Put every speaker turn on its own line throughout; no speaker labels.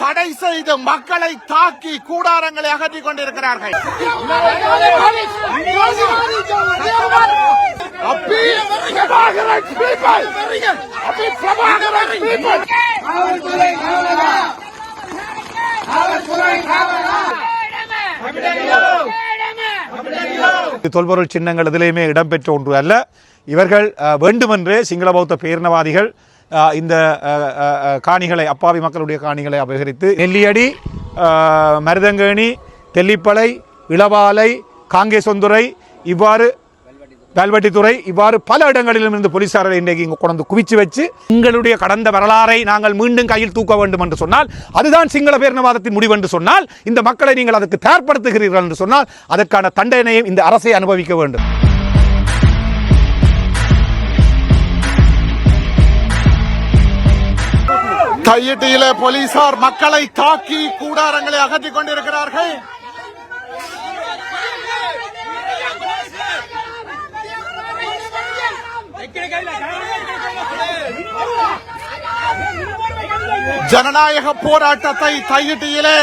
தடை செய்து மக்களை தாக்கி கூடாரங்களை அகற்றிக் கொண்டிருக்கிறார்கள்!
தொல்பொருள் சின்னங்கள் எதிலேயுமே இடம்பெற்ற ஒன்று அல்ல. இவர்கள் வேண்டுமென்றே சிங்கள பௌத்த பேரினவாதிகள் இந்த காணிகளை அப்பாவி மக்களுடைய காணிகளை அபகரித்து நெல்லியடி மருதங்கேணி தெல்லிப்பளை இளவாலை காங்கேசொந்துறை இவ்வாறு கல்வெட்டித்துறை இவ்வாறு பல இடங்களிலும் இருந்து போலீசாரை இன்றைக்கு இங்கு கொண்டு குவிச்சு வச்சு எங்களுடைய கடந்த வரலாறை நாங்கள் மீண்டும் கையில் தூக்க வேண்டும் என்று சொன்னால் அதுதான் சிங்கள பேரினவாதத்தின் முடிவு என்று சொன்னால் இந்த மக்களை நீங்கள் அதுக்கு தயார்படுத்துகிறீர்கள் என்று சொன்னால் அதற்கான தண்டனையும் இந்த அரசை அனுபவிக்க வேண்டும்.
தையிட்டியில போலீசார் மக்களை தாக்கி கூடாரங்களை அகற்றிக் கொண்டிருக்கிறார்கள். ஜனநாயக போராட்டத்தை தையிட்டியிலே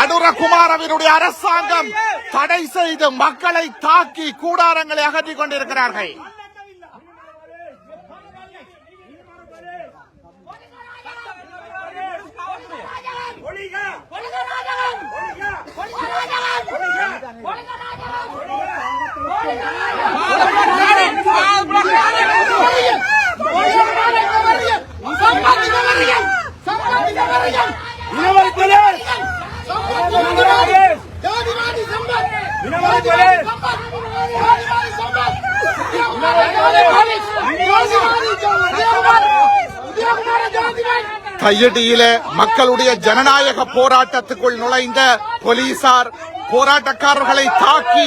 அனுரகுமாரவினுடைய அரசாங்கம் தடை செய்து மக்களை தாக்கி கூடாரங்களை அகற்றிக் கொண்டிருக்கிறார்கள். Jangan கையடியிலே மக்களுடைய ஜனநாயக போராட்டத்துக்குள் நுழைந்த போலீசார் போராட்டக்காரர்களை தாக்கி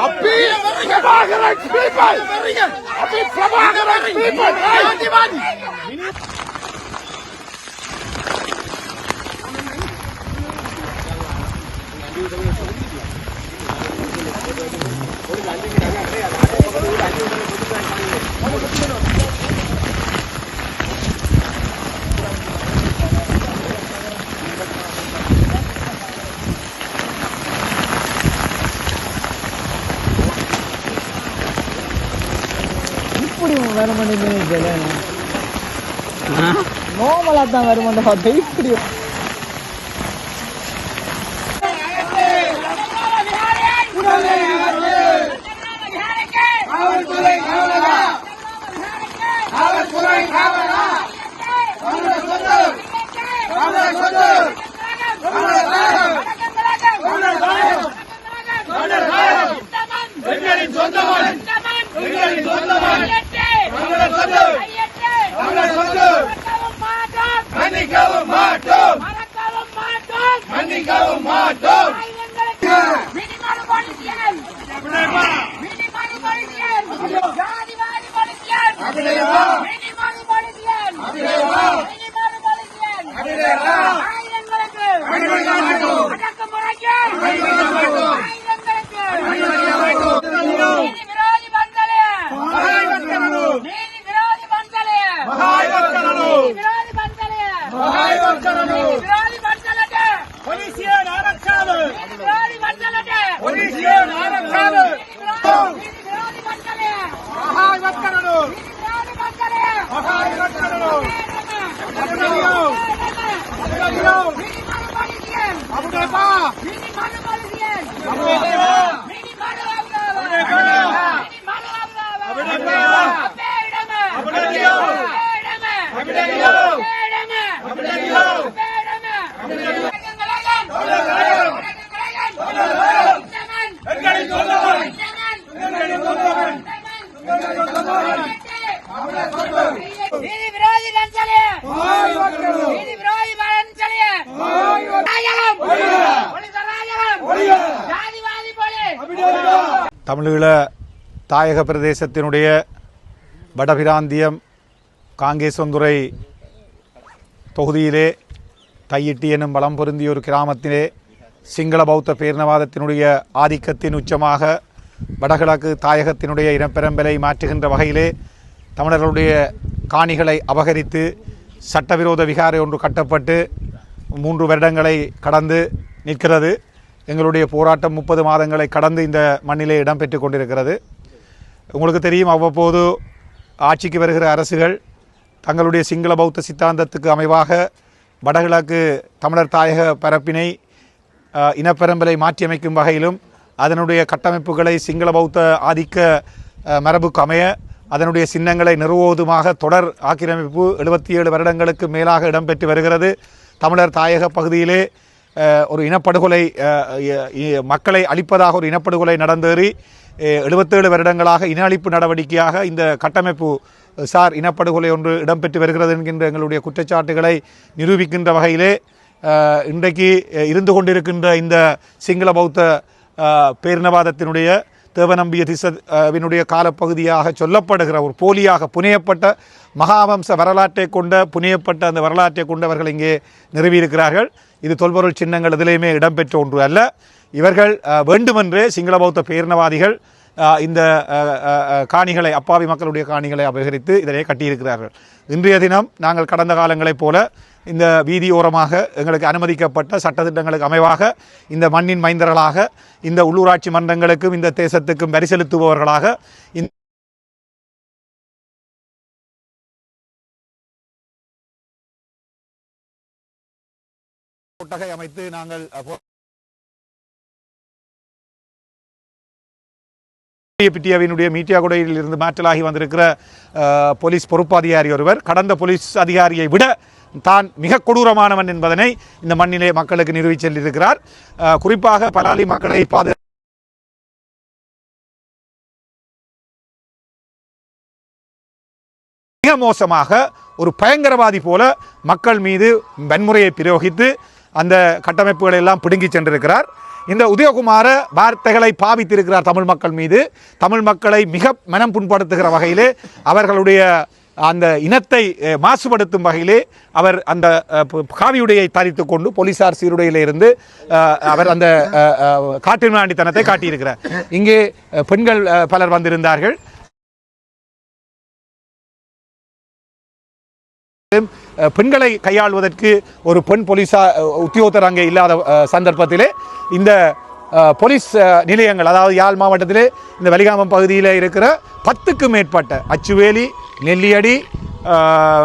அப்பி பிரபாகரன் people! அப்பி பிரபாகரன் people!
இப்படி வர மாட்டேங்குது நோமலா தான் வர மாட்டேன் இப்படி
மன்னிக்கவும்
தமிழீழ தாயக பிரதேசத்தினுடைய வடபிராந்தியம் காங்கேசந்துறை தொகுதியிலே தையிட்டி எனும் வளம் பொருந்திய ஒரு கிராமத்திலே சிங்கள பௌத்த பேரினவாதத்தினுடைய ஆதிக்கத்தின் உச்சமாக வடகிழக்கு தாயகத்தினுடைய இனப்பெரம்பலை மாற்றுகின்ற வகையிலே தமிழர்களுடைய காணிகளை அபகரித்து சட்டவிரோத விகாரை ஒன்று கட்டப்பட்டு மூன்று வருடங்களை கடந்து நிற்கிறது. எங்களுடைய போராட்டம் முப்பது மாதங்களை கடந்து இந்த மண்ணிலே இடம்பெற்று கொண்டிருக்கிறது. உங்களுக்கு தெரியும் அவ்வப்போது ஆட்சிக்கு வருகிற அரசுகள் தங்களுடைய சிங்கள பௌத்த சித்தாந்தத்துக்கு அமைவாக வடகிழக்கு தமிழர் தாயக பரப்பினை இனப்பெரம்பலை மாற்றியமைக்கும் வகையிலும் அதனுடைய கட்டமைப்புகளை சிங்கள பௌத்த ஆதிக்க மரபுக்கு அமைய அதனுடைய சின்னங்களை நிறுவுவதுமாக தொடர் ஆக்கிரமிப்பு எழுபத்தி ஏழு வருடங்களுக்கு மேலாக இடம்பெற்று வருகிறது. தமிழர் தாயக பகுதியிலே ஒரு இனப்படுகொலை மக்களை அழிப்பதாக ஒரு இனப்படுகொலை நடந்தேறி எழுபத்தேழு வருடங்களாக இன அழிப்பு நடவடிக்கையாக இந்த கட்டமைப்பு சார் இனப்படுகொலை ஒன்று இடம்பெற்று வருகிறது என்கின்ற எங்களுடைய குற்றச்சாட்டுகளை நிரூபிக்கின்ற வகையிலே இன்றைக்கு இருந்து கொண்டிருக்கின்ற இந்த சிங்கள பௌத்த பேரினவாதத்தினுடைய தேவநம்பிய திசவினுடைய காலப்பகுதியாக சொல்லப்படுகிற ஒரு போலியாக புனையப்பட்ட மகாவம்ச வரலாற்றை கொண்ட புனையப்பட்ட அந்த வரலாற்றை கொண்டவர்கள் இங்கே நிறுவியிருக்கிறார்கள். இது தொல்பொருள் சின்னங்கள் எதிலேயுமே இடம்பெற்ற ஒன்று அல்ல. இவர்கள் வேண்டுமென்றே சிங்கள பௌத்த பேரினவாதிகள் இந்த காணிகளை அப்பாவி மக்களுடைய காணிகளை அபகரித்து இதனை கட்டியிருக்கிறார்கள். இன்றைய தினம் நாங்கள் கடந்த காலங்களைப் போல இந்த வீதியோரமாக எங்களுக்கு அனுமதிக்கப்பட்ட சட்டத்திட்டங்களுக்கு அமைவாக இந்த மண்ணின் மைந்தர்களாக இந்த உள்ளூராட்சி மன்றங்களுக்கும் இந்த தேசத்துக்கும் வரி செலுத்துபவர்களாக இந்த கொட்டகை அமைத்து நாங்கள் பிடிஏவினுடைய மீட்டியா இருந்து மாற்றலாகி வந்திருக்கிற போலீஸ் பொறுப்பு ஒருவர் கடந்த போலீஸ் அதிகாரியை விட தான் மிக கொடூரமானவன் என்பதனை இந்த மண்ணிலே மக்களுக்கு நிறுவி சென்றிருக்கிறார் குறிப்பாக பலாலி மக்களை பாது மிக மோசமாக ஒரு பயங்கரவாதி போல மக்கள் மீது வன்முறையை பிரயோகித்து அந்த கட்டமைப்புகளை எல்லாம் பிடுங்கி சென்றிருக்கிறார். இந்த உதயகுமார வார்த்தைகளை பாவித்திருக்கிறார் தமிழ் மக்கள் மீது. தமிழ் மக்களை மிக மனம் புண்படுத்துகிற வகையிலே அவர்களுடைய அந்த இனத்தை மாசுபடுத்தும் வகையிலே அவர் அந்த காவியுடையை தரித்து கொண்டு போலீசார் சீருடையிலிருந்து அவர் அந்த காட்டுமிராண்டித்தனத்தை காட்டியிருக்கிறார். இங்கே பெண்கள் பலர் வந்திருந்தார்கள். பெண்களை கையாள்வதற்கு ஒரு பெண் போலீஸா உத்தியோகத்தர் அங்கே இல்லாத சந்தர்ப்பத்திலே இந்த போலீஸ் நிலையங்கள் அதாவது யாழ் மாவட்டத்திலே இந்த வலிகாமம் பகுதியில் இருக்கிற பத்துக்கும் மேற்பட்ட அச்சுவேலி நெல்லியடி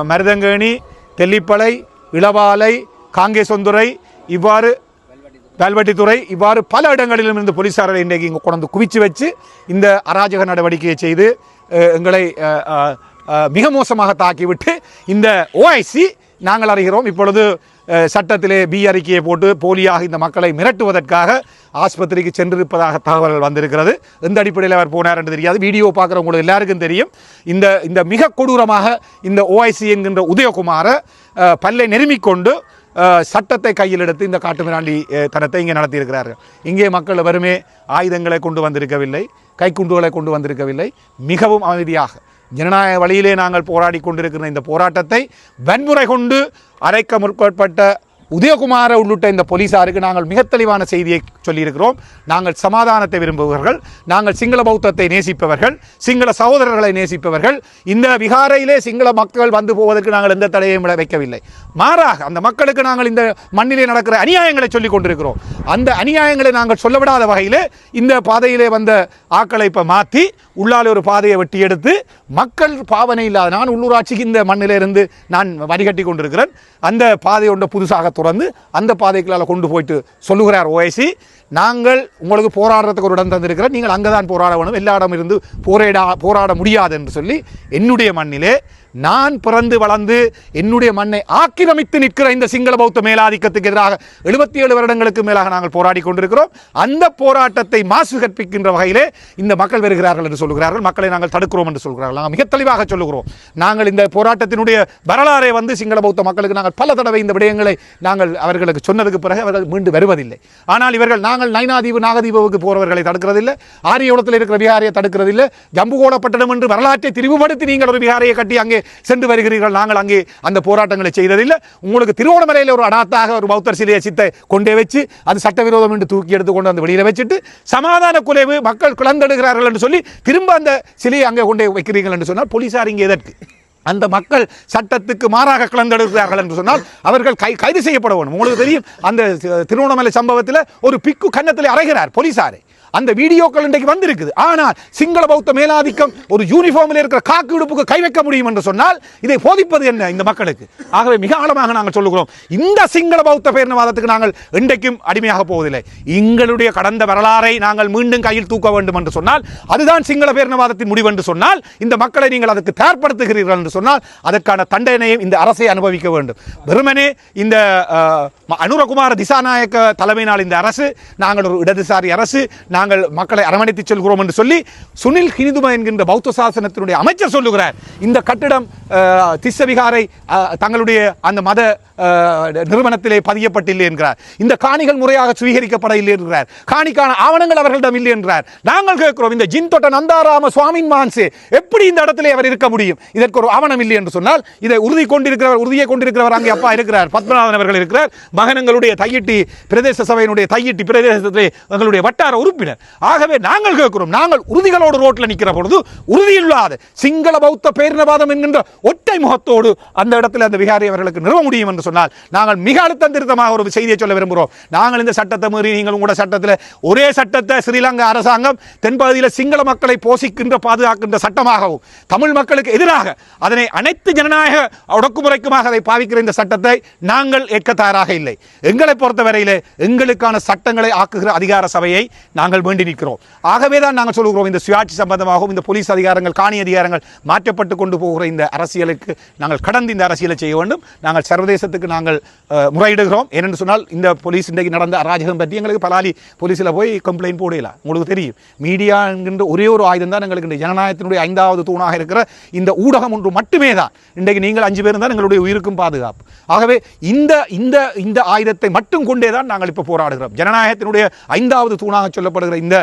மருதங்கேணி தெல்லிப்பளை இளவாலை காங்கேசொந்துறை இவ்வாறு வேல்வெட்டித்துறை இவ்வாறு பல இடங்களிலும் இருந்து போலீஸாரை இன்றைக்கு இங்கே கொண்டு குவிச்சு வச்சு இந்த அராஜக நடவடிக்கையை செய்து எங்களை மிக மோசமாக தாக்கிவிட்டு இந்த ஓஐசி நாங்கள் அறிகிறோம். இப்பொழுது சட்டத்திலே பி அறிக்கையை போட்டு போலியாக இந்த மக்களை மிரட்டுவதற்காக ஆஸ்பத்திரிக்கு சென்றிருப்பதாக தகவல்கள் வந்திருக்கிறது. எந்த அடிப்படையில் அவர் போனார் என்று தெரியாது. வீடியோ பார்க்குறவங்களுக்கு எல்லாருக்கும் தெரியும். இந்த இந்த மிக கொடூரமாக இந்த ஓஐசி என்கின்ற உதயகுமாரை பல்லை நெருமிக்கொண்டு சட்டத்தை கையில் எடுத்து இந்த காட்டுமிராண்டி தனத்தை இங்கே நடத்தியிருக்கிறார்கள். இங்கே மக்கள் வெறுமே ஆயுதங்களை கொண்டு வந்திருக்கவில்லை கைக்குண்டுகளை கொண்டு வந்திருக்கவில்லை. மிகவும் அமைதியாக ஜனநாயக வழியிலே நாங்கள் போராடி கொண்டிருக்கிற இந்த போராட்டத்தை வன்முறை கொண்டு அரைக்க முற்பட்ட உதயகுமார உள்ளிட்ட இந்த போலீசாருக்கு நாங்கள் மிக தெளிவான செய்தியை சொல்லியிருக்கிறோம். நாங்கள் சமாதானத்தை விரும்புபவர்கள் நாங்கள் சிங்கள பௌத்தத்தை நேசிப்பவர்கள் சிங்கள சகோதரர்களை நேசிப்பவர்கள். இந்த விகாரையிலே சிங்கள மக்கள் வந்து போவதற்கு நாங்கள் எந்த தடையையும் விட வைக்கவில்லை. மாறாக அந்த மக்களுக்கு நாங்கள் இந்த மண்ணிலே நடக்கிற அநியாயங்களை சொல்லிக் கொண்டிருக்கிறோம். அந்த அநியாயங்களை நாங்கள் சொல்ல விடாத வகையிலே இந்த பாதையிலே வந்த ஆக்களை இப்போ மாற்றி உள்ளாலே ஒரு பாதையை வெட்டி எடுத்து மக்கள் பாவனை இல்லாத நான் உள்ளூராட்சிக்கு இந்த மண்ணிலே இருந்து நான் வடிகட்டி கொண்டிருக்கிறேன். அந்த பாதை ஒன்றை புதுசாக துறந்து அந்த பாதைக்குள்ளால் கொண்டு போயிட்டு சொல்லுகிறார் ஓஎஸ்சி நாங்கள் உங்களுக்கு போராடுறதுக்கு ஒரு இடம் தந்திருக்கிறோம். நீங்கள் அங்கே தான் போராட வேணும். எல்லா இடம் இருந்து போராட போராட முடியாது என்று சொல்லி என்னுடைய மண்ணிலே நான் பிறந்து வளர்ந்து என்னுடைய மண்ணை ஆக்கிரமித்து நிற்கிற இந்த சிங்கள பௌத்த மேலாதிக்கத்துக்கு எதிராக எழுபத்தி ஏழு வருடங்களுக்கு மேலாக நாங்கள் போராடி கொண்டிருக்கிறோம். அந்த போராட்டத்தை மாசு கற்பிக்கின்ற வகையிலே இந்த மக்கள் வருகிறார்கள் என்று சொல்கிறார்கள். மக்களை நாங்கள் தடுக்கிறோம் என்று சொல்கிறார்கள். நாங்கள் மிக தெளிவாக சொல்லுகிறோம். நாங்கள் இந்த போராட்டத்தினுடைய வரலாறை வந்து சிங்கள பௌத்த மக்களுக்கு நாங்கள் பல தடவை இந்த விடயங்களை நாங்கள் அவர்களுக்கு சொன்னதுக்கு பிறகு அவர்கள் மீண்டு வருவதில்லை. ஆனால் இவர்கள் நாங்கள் நைனாதீவு நாகதீபுக்கு போறவர்களை தடுக்கிறதில்லை. ஆரியகுளத்தில் இருக்கிற விகாரியை தடுக்கிறதில்லை. ஜம்புகோடப்பட்டணம் என்று வரலாற்றை திரிவுபடுத்தி நீங்கள் ஒரு விகாரியை கட்டி அங்கே சென்று வருகிறீர்கள். நாங்கள் அங்கே அந்த போராட்டங்களை செய்ததில்லை. உங்களுக்கு திருவோணமலையில் ஒரு அடாத்தாக ஒரு பௌத்தர் சிலையை சித்தை கொண்டே வச்சு அது சட்டவிரோதம் என்று தூக்கி எடுத்து கொண்டு வந்து வெளியில் வச்சுட்டு சமாதான குலைவு மக்கள் குழந்தெடுகிறார்கள் என்று சொல்லி திரும்ப அந்த சிலையை அங்கே கொண்டே வைக்கிறீர்கள் என்று சொன்னால் போலீசார் இங்கே எதற்கு? அந்த மக்கள் சட்டத்துக்கு மாறாக கலந்தெடுக்கிறார்கள் என்று சொன்னால் அவர்கள் கை கைது செய்யப்பட வேண்டும். உங்களுக்கு தெரியும் அந்த திருவண்ணாமலை சம்பவத்தில் ஒரு பிக்கு கன்னத்தில் அறைகிறார் போலீசாரை. அந்த வீடியோக்கள் இன்றைக்கு வந்திருக்குது. ஆனால் சிங்கள பௌத்த மேலாதிக்கம் ஒரு யூனிஃபார்மில் இருக்கிற காக்கு உடுப்புக்கு கை வைக்க முடியும் என்று சொன்னால் இதை போதிப்பது என்ன இந்த மக்களுக்கு? ஆகவே மிக ஆழமாக நாங்கள் சொல்லுகிறோம். இந்த சிங்கள பௌத்த பேரினவாதத்துக்கு நாங்கள் இன்றைக்கும் அடிமையாக போவதில்லை. எங்களுடைய கடந்த வரலாறை நாங்கள் மீண்டும் கையில் தூக்க வேண்டும் என்று சொன்னால் அதுதான் சிங்கள பேரினவாதத்தின் முடிவு என்று சொன்னால் இந்த மக்களை நீங்கள் அதற்கு தயார்படுத்துகிறீர்கள் என்று சொன்னால் அதற்கான தண்டனையும் இந்த அரசை அனுபவிக்க வேண்டும். வெறுமனே இந்த அனுரகுமார திசாநாயக்க தலைமையினால் இந்த அரசு நாங்கள் ஒரு இடதுசாரி அரசு நாங்கள் நாங்கள் மக்களை அரவணைத்து செல்கிறோம் என்று சொல்லி சுனில் ஹினிதும என்கின்ற பௌத்த சாசனத்தினுடைய அமைச்சர் சொல்லுகிறார். இந்த கட்டிடம் அஹ், திஸ்ஸவிகாரை தங்களுடைய அந்த மத நிறுவனத்திலே பதியப்பட்டில்லை என்கிறார். இந்த காணிகள் முறையாக சுவீகரிக்கப்பட இல்லை என்கிறார். காணிக்கான ஆவணங்கள் அவர்களிடம் இல்லை என்கிறார். நாங்கள் கேட்கிறோம் இந்த ஜின் தொட்ட நந்தாராம சுவாமின் மான்சே எப்படி இந்த இடத்திலே அவர் இருக்க முடியும்? இதற்கு ஒரு ஆவணம் இல்லை என்று சொன்னால் இதை உறுதி கொண்டிருக்கிறவர் உறுதியை கொண்டிருக்கிறவர் அங்கே அப்பா இருக்கிறார். பத்மநாதன் அவர்கள் இருக்கிறார். மகனங்களுடைய தையிட்டி பிரதேச சபையினுடைய தையிட்டி பிரதேசத்திலே எங்களுடைய வட்டார உறுப்பினர். ஆகவே நாங்கள் கேட்கிறோம் நாங்கள் உறுதிகளோடு ரோட்டில் நிற்கிற பொழுது உறுதியில்லாத சிங்கள பௌத்த பேரினவாதம் என்கின்ற ஒற்றை முகத்தோடு அந்த இடத்துல அந்த விகாரி அவர்களுக்கு நிறுவ முடியும் என்று சொன்னால் நாங்கள் மிக அழுத்தம் திருத்தமாக ஒரு செய்தியை சொல்ல விரும்புகிறோம். நாங்கள் இந்த சட்டத்தை மீறி நீங்கள் உங்களோட சட்டத்தில் ஒரே சட்டத்தை ஸ்ரீலங்கா அரசாங்கம் தென்பகுதியில் சிங்கள மக்களை போஷிக்கின்ற பாதுகாக்கின்ற சட்டமாகவும் தமிழ் மக்களுக்கு எதிராக அதனை அனைத்து ஜனநாயக ஒடுக்குமுறைக்குமாக அதை பாவிக்கிற இந்த சட்டத்தை நாங்கள் ஏற்க தயாராக இல்லை. எங்களை பொறுத்தவரையிலே எங்களுக்கான சட்டங்களை ஆக்குகிற அதிகார சபையை நாங்கள் வேண்டி நிற்கிறோம். ஆகவே தான் நாங்கள் சொல்கிறோம் இந்த சுயாட்சி சம்பந்தமாகவும் இந்த போலீஸ் அதிகாரங்கள் காணி அதிகாரங்கள் மாற்றப்பட்டு கொண்டு போகிற இந்த அரசியலுக்கு நாங்கள் கடந்து இந்த அரசியலை செய்ய வேண்டும். நாங்கள் சர்வதேசத்துக்கு நாங்கள் முறையிடுகிறோம். ஏனென்று சொன்னால் இந்த போலீஸ் இன்றைக்கு நடந்த அராஜகம் பற்றி எங்களுக்கு பலாலி போலீஸில் போய் கம்ப்ளைண்ட் போடல. உங்களுக்கு தெரியும். மீடியா என்கின்ற ஒரே ஒரு ஆயுதம் தான் எங்களுக்கு இந்த ஜனநாயகத்தினுடைய ஐந்தாவது தூணாக இருக்கிற இந்த ஊடகம் ஒன்று மட்டுமே தான். இன்றைக்கு நீங்கள் அஞ்சு பேரும் தான் எங்களுடைய உயிருக்கும் பாதுகாப்பு. ஆகவே இந்த இந்த இந்த ஆயுதத்தை மட்டும் கொண்டே தான் நாங்கள் இப்போ போராடுகிறோம். ஜனநாயகத்தினுடைய ஐந்தாவது தூணாக சொல்லப்படுகிற இந்த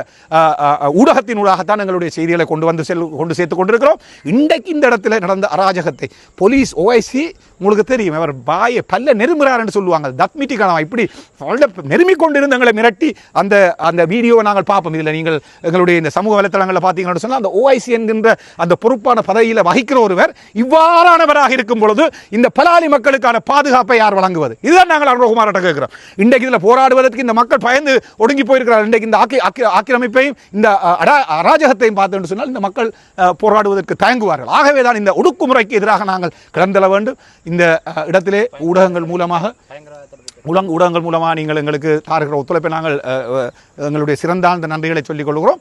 ஊடகத்தினூடாகத்தான் எங்களுடைய செய்திகளை கொண்டு வந்து செல் கொண்டு சேர்த்து கொண்டிருக்கிறோம். இன்றைக்கு இந்த இடத்துல நடந்த அராஜகத்தை போலீஸ் ஓஐசி உங்களுக்கு தெரியும். அவர் பாய பல்ல நெருமுறாருன்னு சொல்லுவாங்க. தத்மிட்டி கணவன் இப்படி பல்ல நெருமி கொண்டிருந்து எங்களை மிரட்டி அந்த அந்த வீடியோவை நாங்கள் பார்ப்போம். இதில் நீங்கள் எங்களுடைய இந்த சமூக வலைத்தளங்களில் பார்த்தீங்கன்னு சொன்னால் அந்த ஓஐசி என்கின்ற அந்த பொறுப்பான பதவியில் வகிக்கிற ஒருவர் இவ்வாறானவராக இருக்கும் பொழுது இந்த பலாலி மக்களுக்கான பாதுகாப்பை யார் வழங்குவது? இதுதான் நாங்கள் அருணகுமார்ட்ட கேட்கிறோம். இன்றைக்கு இதில் போராடுவதற்கு இந்த மக்கள் பயந்து ஒடுங்கி போயிருக்கிறார் இன்றைக்கு இந்த ஆக்கி ஆக்கி ஆக்கிரமிப்பையும் இந்த அடா- அராஜகத்தையும் பார்த்தோன்னு சொன்னால் இந்த மக்கள் போராடுவதற்கு தயங்குவார்கள். ஆகவே தான் இந்த ஒடுக்குமுறைக்கு எதிராக நாங்கள் கிளந்தள வேண்டும். இந்த இடத்திலே ஊடகங்கள் மூலமாக உலங் ஊடகங்கள் மூலமாக நீங்கள் எங்களுக்கு தாருகிற ஒத்துழைப்பை நாங்கள் எங்களுடைய சிறந்தாழ்ந்த நன்றிகளை சொல்லிக் கொள்கிறோம்.